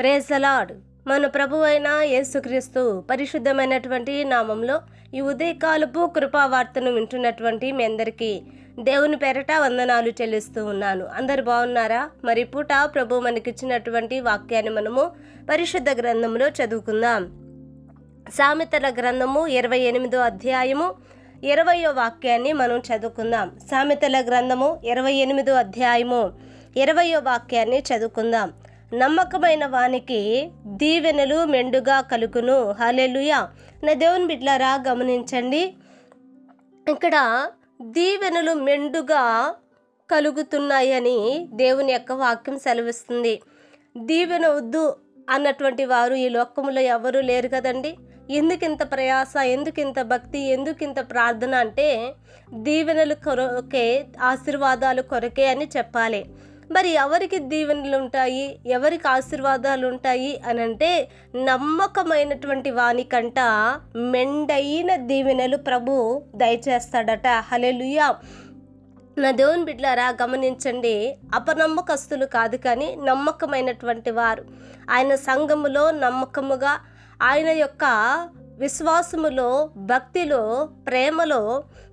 ప్రెజలాడ్ మన ప్రభు అయిన యేసుక్రీస్తు పరిశుద్ధమైనటువంటి నామంలో ఈ ఉదయకాలపు కృపావార్తను వింటున్నటువంటి మీ అందరికీ దేవుని పేరట వందనాలు చెల్లిస్తూ ఉన్నాను. అందరు బాగున్నారా? మరి పూట ప్రభు మనకిచ్చినటువంటి వాక్యాన్ని మనము పరిశుద్ధ గ్రంథంలో చదువుకుందాం. సామెతల గ్రంథము ఇరవై ఎనిమిదో అధ్యాయము ఇరవయో వాక్యాన్ని మనం చదువుకుందాం. సామెతల గ్రంథము ఇరవై ఎనిమిదో అధ్యాయము ఇరవయో వాక్యాన్ని చదువుకుందాం. నమ్మకమైన వానికి దీవెనలు మెండుగా కలుగును. హలెలుయా నా దేవుని బిడ్లారా గమనించండి. ఇక్కడ దీవెనలు మెండుగా కలుగుతున్నాయని దేవుని యొక్క వాక్యం సెలవిస్తుంది. దీవెన వద్దు అన్నటువంటి వారు ఈ లోకములో ఎవరు లేరు కదండి. ఎందుకు ఇంత ప్రయాస ఎందుకు ఇంత భక్తి ఎందుకు ఇంత ప్రార్థన అంటే దీవెనలు కొరకే ఆశీర్వాదాలు కొరకే అని చెప్పాలి. మరి ఎవరికి దీవెనలు ఉంటాయి ఎవరికి ఆశీర్వాదాలు ఉంటాయి అని అంటే నమ్మకమైనటువంటి వానికంట మెండైన దీవెనలు ప్రభు దయచేస్తాడట. హలెలుయా నా దేవుని బిడ్లారా గమనించండి. అపనమ్మకస్తులు కాదు కానీ నమ్మకమైనటువంటి వారు. ఆయన సంఘములో నమ్మకముగా ఆయన యొక్క విశ్వాసములో భక్తిలో ప్రేమలో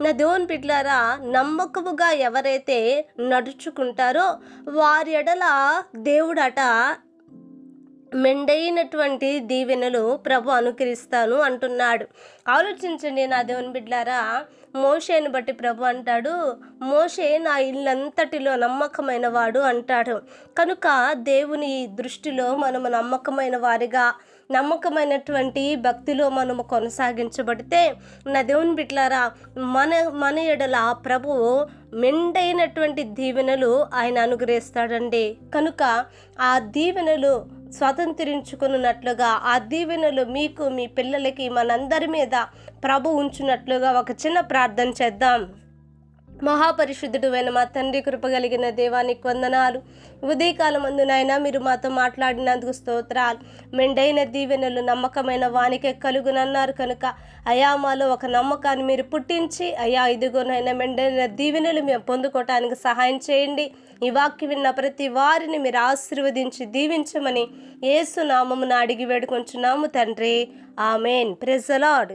నా దేవుని బిడ్లారా నమ్మకముగా ఎవరైతే నడుచుకుంటారో వారి ఎడల దేవుడట మెండైనటువంటి దీవెనలు ప్రభు అనుకరిస్తాను అంటున్నాడు. ఆలోచించండి నా దేవుని బిడ్లారా మోషేని బట్టి ప్రభు అంటాడు మోషే నా ఇల్లంతటిలో నమ్మకమైన వాడు అంటాడు. కనుక దేవుని దృష్టిలో మనము నమ్మకమైన వారిగా నమ్మకమైనటువంటి భక్తిలో మనము కొనసాగించబడితే నా దేవుని బిట్లారా మన మన ఎడల ప్రభువు మెండైనటువంటి దీవెనలు ఆయన అనుగ్రహిస్తాడండి. కనుక ఆ దీవెనలు స్వతంత్రించుకున్నట్లుగా ఆ దీవెనలు మీకు మీ పిల్లలకి మనందరి మీద ప్రభు ఉంచున్నట్లుగా ఒక చిన్న ప్రార్థన చేద్దాం. మహాపరిశుద్ధుడు అయిన మా తండ్రి కృప కలిగిన దేవానికి వందనాలు. ఉదయకాలం నాయన మీరు మాతో మాట్లాడినందుకు స్తోత్రాలు. మెండైన దీవెనలు నమ్మకమైన వానికే కలుగునన్నారు కనుక అయా మాలో ఒక నమ్మకాన్ని మీరు పుట్టించి అయా ఇదిగోనైనా మెండైన దీవెనలు మేము పొందుకోవటానికి సహాయం చేయండి. ఈ వాక్యం విన్న ప్రతి వారిని మీరు ఆశీర్వదించి దీవించమని ఏసునామమున అడిగి వేడుకొంచున్నాము తండ్రి. ఆమెన్. ప్రెజలాడ్